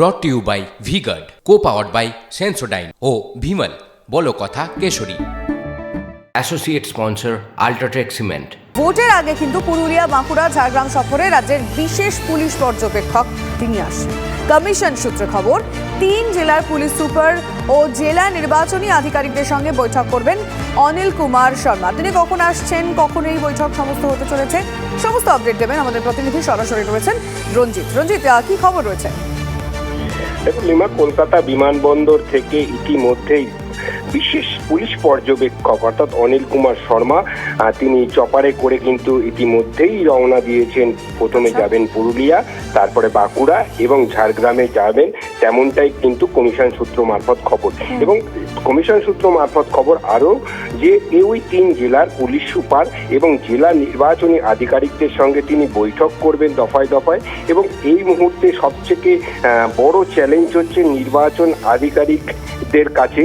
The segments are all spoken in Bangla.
Brought to you by Vguard co powered by Sensodyne ও ভিমল বলো কথা কেশরী। অ্যাসোসিয়েট স্পন্সর আল্ট্রাটেক সিমেন্ট ভোটের আগে কিন্তু পুরুলিয়া বাঁকুড়া ঝাড়গ্রাম সফরে রাজ্যের বিশেষ পুলিশ পর্যবেক্ষক তিনি আসছেন কমিশন সূত্রে খবর তিন জেলার পুলিশ সুপার ও জেলা নির্বাচনী আধিকারিকদের সঙ্গে বৈঠক করবেন অনিল কুমার শর্মা। তিনি কখন আসছেন কখন এই বৈঠক সমস্ত হতে চলেছে সমস্ত আপডেট দেবেন আমাদের প্রতিনিধি সরাসরি রয়েছেন রঞ্জিত। রঞ্জিত কি খবর রয়েছে? দেখুন লিমা কলকাতা বিমানবন্দর থেকে ইতিমধ্যেই বিশেষ পুলিশ পর্যবেক্ষক অর্থাৎ অনিল কুমার শর্মা তিনি চপারে করে কিন্তু ইতিমধ্যেই রওনা দিয়েছেন। প্রথমে যাবেন পুরুলিয়া তারপরে বাঁকুড়া এবং ঝাড়গ্রামে যাবেন। তেমনটাই কিন্তু কমিশন সূত্র মারফত খবর। এবং কমিশন সূত্র মারফত খবর আরও যে ওই তিন জেলার পুলিশ সুপার এবং জেলা নির্বাচনী আধিকারিকদের সঙ্গে তিনি বৈঠক করবেন দফায় দফায় এবং এই মুহূর্তে আহ, বড় চ্যালেঞ্জ হচ্ছে নির্বাচন আধিকারিকদের কাছে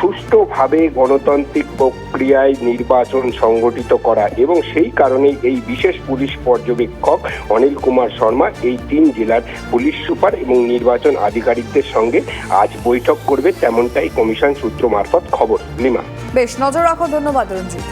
সুষ্ঠুভাবে গণতান্ত্রিক প্রক্রিয়ায় নির্বাচন সংগঠিত করা এবং সেই কারণেই এই বিশেষ পুলিশ পর্যবেক্ষক অনিল কুমার শর্মা এই তিন জেলার পুলিশ সুপার এবং নির্বাচন আধিকারিকদের সঙ্গে আজ বৈঠক করবে তেমনটাই কমিশন সূত্র মারফত খবর। লিমা বেশ, নজর রাখো, ধন্যবাদ, রঞ্জিত।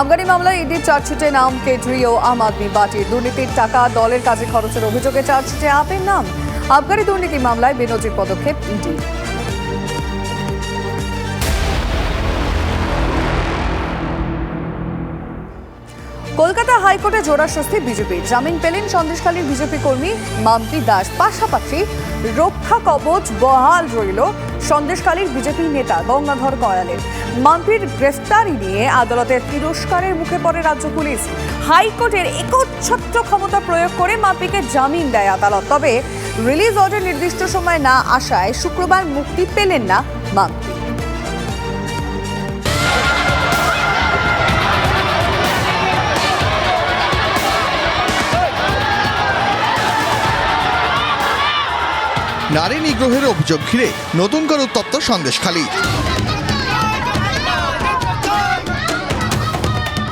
আফগানি মামলায় ইডির চার্জশিটে নাম কেজরি ও আম আদমি পার্টির দুর্নীতির টাকা, দলের কাজে খরচের অভিযোগে চার্জশিটে আপের নাম। আফগানি দুর্নীতি মামলায় বিনোজির পদক্ষেপ ইডি। কলকাতা হাইকোর্টে জোড়া স্বস্তি বিজেপি। জামিন পেলেন সন্দেশখালীর বিজেপি কর্মী মাম্পি দাস। পাশাপাশি রক্ষা কবচ বহাল রইল সন্দেশখালীর বিজেপি নেতা গঙ্গাধর কয়ালের। মাম্পির গ্রেফতারি নিয়ে আদালতের তিরস্কারের মুখে পড়ে রাজ্য পুলিশ। হাইকোর্টের একচ্ছত্র ক্ষমতা প্রয়োগ করে মাম্পিকে জামিন দেয় আদালত। তবে রিলিজ অর্ডার নির্দিষ্ট সময় না আসায় শুক্রবার মুক্তি পেলেন না মাম্পি নারী নিগ্রহের অভিযোগ ঘিরে নতুন করে উত্তপ্ত সন্দেশখালী।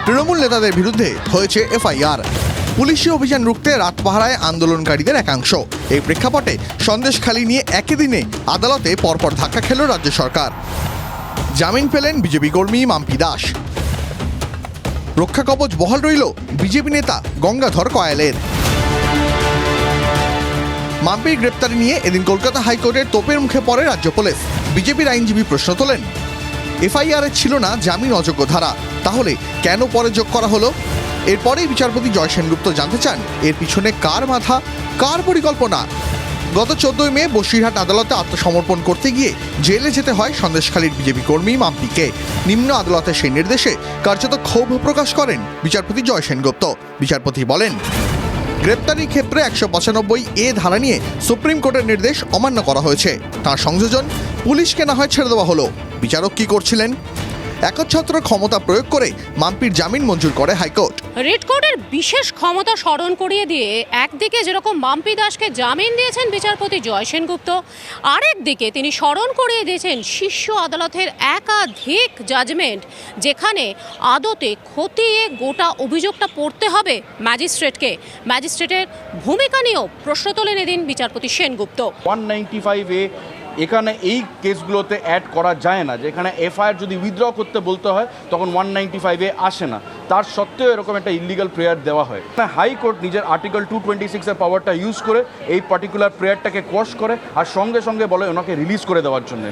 তৃণমূল নেতাদের বিরুদ্ধে হয়েছে এফআইআর। পুলিশি অভিযান রুখতে রাত পাহারায় আন্দোলনকারীদের একাংশ। এই প্রেক্ষাপটে সন্দেশখালী নিয়ে একই দিনে আদালতে পরপর ধাক্কা খেল রাজ্য সরকার। জামিন পেলেন বিজেপি কর্মী মাম্পি দাস। রক্ষা কবচ বহাল রইল বিজেপি নেতা গঙ্গাধর কয়ালের। মাম্পির গ্রেপ্তারি নিয়ে এদিন কলকাতা হাইকোর্টের তোপের মুখে পড়ে রাজ্য পুলিশ। বিজেপির আইনজীবী প্রশ্ন তোলেন, এফআইআর ছিল না জামিন অযোগ্য ধারা, তাহলে কেন পরে যোগ করা হলো? এরপরেই বিচারপতি জয় সেনগুপ্ত জানতে চান, এর পিছনে কার মাথা, কার পরিকল্পনা? গত চোদ্দই মে বসিরহাট আদালতে আত্মসমর্পণ করতে গিয়ে জেলে যেতে হয় সন্দেশখালীর বিজেপি কর্মী মাম্পিকে। নিম্ন আদালতের সেই নির্দেশে কার্যত ক্ষোভ প্রকাশ করেন বিচারপতি জয় সেনগুপ্ত। বিচারপতি বলেন গ্রেপ্তারির ক্ষেত্রে একশো পঁচানব্বই এ ধারা নিয়ে সুপ্রিম কোর্টের নির্দেশ অমান্য করা হয়েছে। তার সংযোজন পুলিশকে না হয় ছেড়ে দেওয়া হলো। বিচারক কি করছিলেন? একচ্ছত্র ক্ষমতা প্রয়োগ করে মাম্পির জামিন মঞ্জুর করে হাইকোর্ট। রেড কোর্টের বিশেষ ক্ষমতা স্মরণ করিয়ে দিয়ে একদিকে যেরকম মাম্পি দাসকে জামিন দিয়েছেন বিচারপতি জয় সেনগুপ্ত আরেকদিকে তিনি স্মরণ করিয়ে দিয়েছেন শীর্ষ আদালতের একাধিক জাজমেন্ট যেখানে আদতে খতিয়ে গোটা অভিযোগটা পড়তে হবে ম্যাজিস্ট্রেটকে। ম্যাজিস্ট্রেটের ভূমিকা নিয়েও প্রশ্ন তোলেন এদিন বিচারপতি সেনগুপ্ত। ওয়ান নাইনটি ফাইভ এ এখানে এই কেসগুলোতে অ্যাড করা যায় না। যেখানে এফআইআর যদি উইথড্র করতে বলতে হয়, তখন ওয়ান নাইনটি ফাইভে আসে না। তার সত্ত্বেও এরকম একটা ইলিগাল প্রেয়ার দেওয়া হয়। হাইকোর্ট নিজের আর্টিকেল টু টোয়েন্টি সিক্সের পাওয়ারটা ইউজ করে এই পার্টিকুলার প্রেয়ারটাকে কোয়াশ করে আর সঙ্গে সঙ্গে বলে ওনাকে রিলিজ করে দেওয়ার জন্য।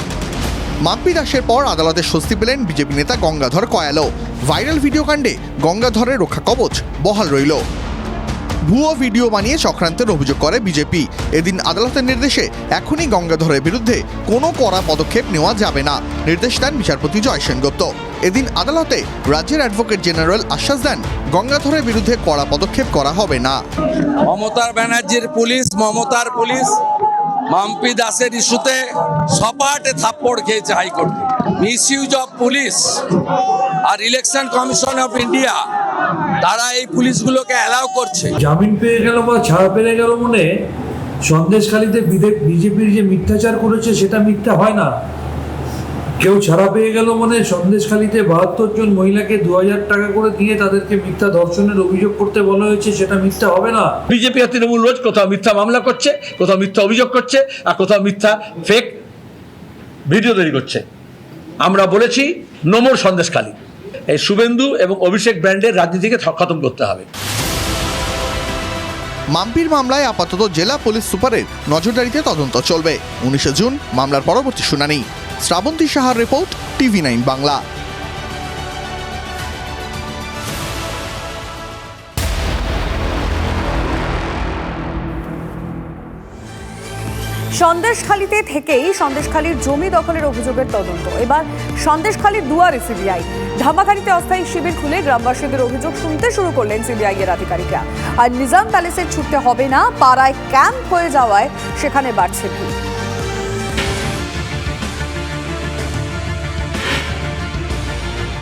মাম্পি দাসের পর আদালতে স্বস্তি পেলেন বিজেপি নেতা গঙ্গাধর কয়ালো ভাইরাল ভিডিও কাণ্ডে গঙ্গাধরের রক্ষা কবচ বহাল রইল। ভুয়ো ভিডিও বানিয়ে চক্রান্তের অভিযোগ করে বিজেপি। এদিন আদালতের নির্দেশে এখনই গঙ্গাধরের বিরুদ্ধে কোনো কড়া পদক্ষেপ নেওয়া যাবে না, নির্দেশ দেন বিচারপতি জয় সেনগুপ্ত এদিন আদালতে রাজ্যের অ্যাডভোকেট জেনারেল আশ্বাস দেন, গঙ্গাধরের বিরুদ্ধে কড়া পদক্ষেপ করা হবে না। মমতার ব্যানার্জির পুলিশ, মমতার পুলিশ, মাম্পি দাসের ইস্যুতে সপাটে থাপ্পড় খেয়েছে high court misuse of police R election commission of India তারা এই পুলিশগুলোকে অ্যালাউ করছে। জামিন পেয়ে গেল বা ছাড়া পেয়ে গেল মনে সন্দেশখালীতে বিজেপির যে মিথ্যাচার করেছে সেটা মিথ্যা হয় না। কেউ ছাড়া পেয়ে গেল মানে সন্দেশখালীতে বাহাত্তর জন মহিলাকে দু হাজার টাকা করে দিয়ে তাদেরকে মিথ্যা ধর্ষণের অভিযোগ করতে বলা হয়েছে সেটা মিথ্যা হবে না। বিজেপি আর তৃণমূল রোজ কোথাও মিথ্যা মামলা করছে কোথাও মিথ্যা অভিযোগ করছে আর কোথাও মিথ্যা ফেক ভিডিও তৈরি করছে। আমরা বলেছি নোমর সন্দেশখালী। এই শুভেন্দু এবং অভিষেক ব্র্যান্ডের রাজনীতিকে খতম করতে হবে। মাম্পির মামলায় আপাতত জেলা পুলিশ সুপারের নজরদারিতে তদন্ত চলবে। উনিশে জুন মামলার পরবর্তী শুনানি। শ্রাবন্তী সাহার রিপোর্ট, টিভি নাইন বাংলা। সন্দেশখালীতে থেকেই সন্দেশখালির জমি দখলের অভিযোগের তদন্ত। এবার সন্দেশখালির দুয়ারে সিবিআই। ধামাখালিতে অস্থায়ী শিবির খুলে গ্রামবাসীদের অভিযোগ শুনতে শুরু করলেন সিবিআই এর আধিকারিকরা। আর নিজাম প্যালেসের ছুটতে হবে না, পাড়ায় ক্যাম্প হয়ে যাওয়ায় সেখানে বাড়ছে ভিড়।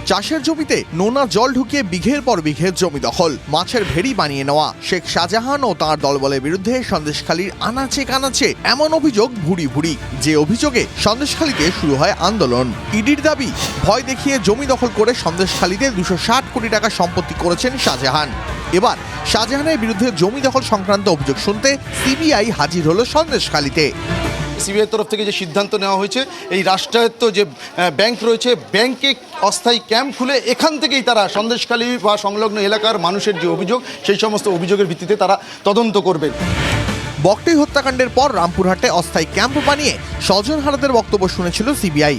চাষের জমিতে নোনা জল ঢুকিয়ে বিঘের পর বিঘে জমি দখল, মাছের ভেড়ি বানিয়ে নেওয়া। শেখ শাহজাহান ও তাঁর দলবলের বিরুদ্ধে সন্দেশখালীর আনাচে কানাচে এমন অভিযোগ ভুড়ি ভুড়ি। যে অভিযোগে সন্দেশখালীতে শুরু হয় আন্দোলন। ইডির দাবি, ভয় দেখিয়ে জমি দখল করে সন্দেশখালীতে দুশো ষাট কোটি টাকা সম্পত্তি করেছেন শাহজাহান। এবার শাহজাহানের বিরুদ্ধে জমি দখল সংক্রান্ত অভিযোগ শুনতে সিবিআই হাজির হলো সন্দেশখালীতে। সিবিআই তরফ থেকে যে সিদ্ধান্ত নেওয়া হয়েছে, এই রাষ্ট্রায়ত্ত যে ব্যাংক রয়েছে, ব্যাংকে অস্থায়ী ক্যাম্প খুলে এখান থেকেই তারা সন্দেশখালী বা সংলগ্ন এলাকার মানুষের যে অভিযোগ, সেই সমস্ত অভিযোগের ভিত্তিতে তারা তদন্ত করবেন বকটেই হত্যাকাণ্ডের পর রামপুরহাটে অস্থায়ী ক্যাম্প বানিয়ে স্বজন হারাদের বক্তব্য শুনেছিল সিবিআই।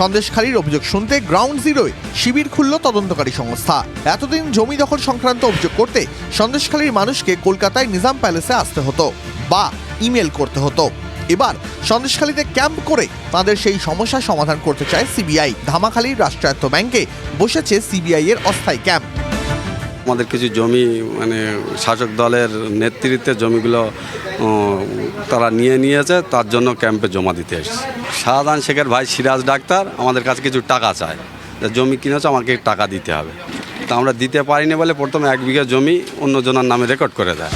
সন্দেশখালীর অভিযোগ শুনতে গ্রাউন্ড জিরোয় শিবির খুলল তদন্তকারী সংস্থা। এতদিন জমি দখল সংক্রান্ত অভিযোগ করতে সন্দেশখালীর মানুষকে কলকাতায় নিজাম প্যালেসে আসতে হতো। বা ইমেল করতে হতো। এবার সন্দেশখালীতে ক্যাম্প করে তাদের সেই সমস্যা সমাধান করতে চায় সিবিআই। ধামাখালীর রাষ্ট্রায়ত্ত ব্যাংকে বসেছে সিবিআই এর অস্থায়ী ক্যাম্প। আমাদের কিছু জমি মানে শাসক দলের নেতৃত্বে জমিগুলো তারা নিয়ে নিয়েছে, তার জন্য ক্যাম্পে জমা দিতে এসেছে। শাহজাহান শেখের ভাই সিরাজ ডাক্তার আমাদের কাছে কিছু টাকা চায়। জমি কিনেছে, আমাকে টাকা দিতে হবে। তা আমরা দিতে পারিনি বলে প্রথমে এক বিঘা জমি অন্যজনের নামে রেকর্ড করে দেয়।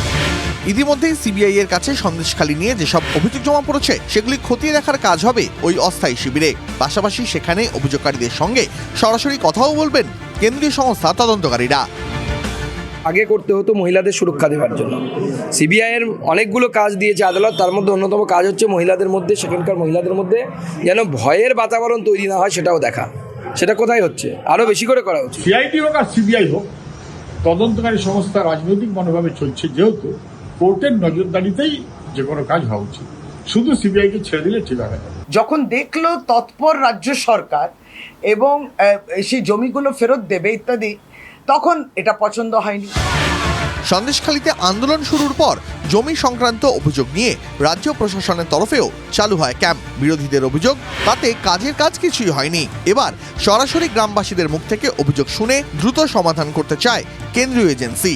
ইতিমধ্যেই সিবিআই এর কাছে সন্দেশখালী নিয়ে যেসব অভিযোগ জমা পড়েছে সেগুলি খতিয়ে দেখার কাজ হবে ওই অস্থায়ী শিবিরে। পাশাপাশি সেখানে অভিযোগকারীদের সঙ্গে সরাসরি কথাও বলবেন কেন্দ্রীয় সংস্থা তদন্তকারীরা। আগে করতে হতো মহিলাদের সুরক্ষা দেওয়ার জন্য। সিবিআইয়ের অনেকগুলো কাজ দিয়েছে আদালত তার মধ্যে অন্যতম কাজ হচ্ছে মহিলাদের মধ্যে সেখানকার মহিলাদের মধ্যে যেন ভয়ের বাতাবরণ তৈরি না হয় সেটাও দেখা। সেটা কোথায় হচ্ছে? আরও বেশি করে করা উচিত। সিআইডি হোক আর সিবিআই হোক তদন্তকারী সংস্থা রাজনৈতিক মনোভাবে চলছে যেহেতু কোর্টের নজরদারিতেই যে কোনো কাজ হওয়া উচিত। শুধু সিবিআইকে ছেড়ে দিলে ঠিক হবে না। যখন দেখল তৎপর রাজ্য সরকার এবং সেই জমিগুলো ফেরত দেবে ইত্যাদি তখন এটা পছন্দ হয়নি। সন্দেশখালীতে আন্দোলন শুরুর পর জমি সংক্রান্ত অভিযোগ নিয়ে রাজ্য প্রশাসনের তরফেও চালু হয় ক্যাম্প। বিরোধীদের অভিযোগ তাতে কাজের কাজ কিছুই হয়নি। এবার সরাসরি গ্রামবাসীদের মুখ থেকে অভিযোগ শুনে দ্রুত সমাধান করতে চায় কেন্দ্রীয় এজেন্সি।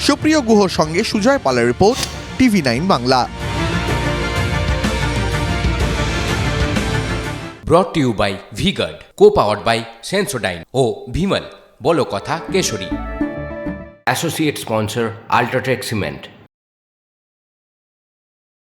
সুপ্রিয় গুহর সঙ্গে সুজয় পালের report, TV nine Bangla. Brought you by Vguard co powered by Sensodyne ও ভিমল বলো কথা Keshari. Associate sponsor UltraTech cement